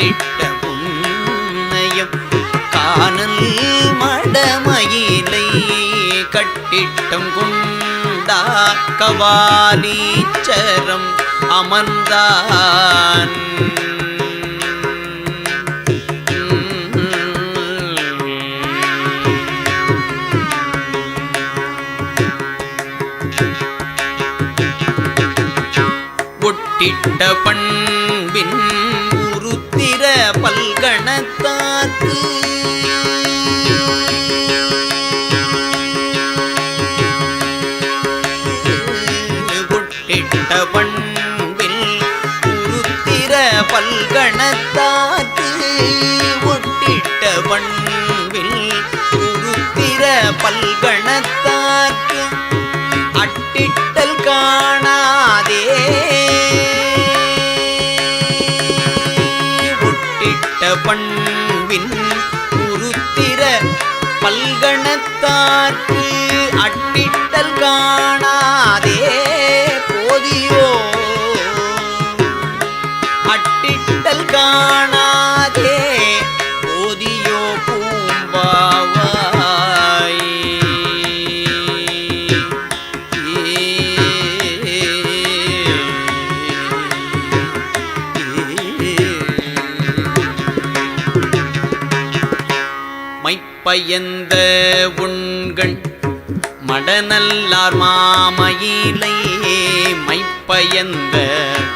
கட்டிட்ட புன்னயம் காணல் மடமயிலை கட்டிட்டம் குண்டா கவாலீச்சரம் அமர்ந்தான். ஒட்டிட்ட பண்பின் பண்பில் உருத்திர பல்கணத்தாக்கு ஒட்டிட்ட பண்பில் உருத்திர பல்கணத்தாக்கு பல்கணத்தார்க்கு அட்டிட்டல் காணாதே போதியோ அட்டிட்டல் காண பயந்த உண்கள் மடநல்லார் மாமயிலே மைப்பயந்த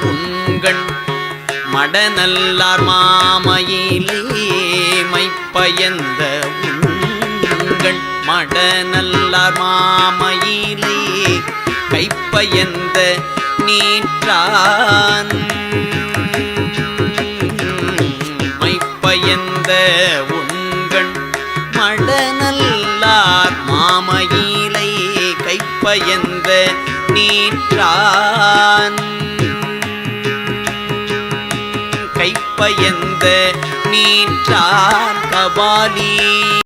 உண்கள் மடநல்லார் மாமயிலே மைப்பயந்த உண்கள் மடநல்லார் மாமயிலே கைப்பயந்த நீற்றான் மைப்பயந்த உண்கள் உண்கண் மடநல்லார் மாமயிலை கைப்பயந்த நீற்றான். கைப்பயந்த நீற்றான் கபாலி.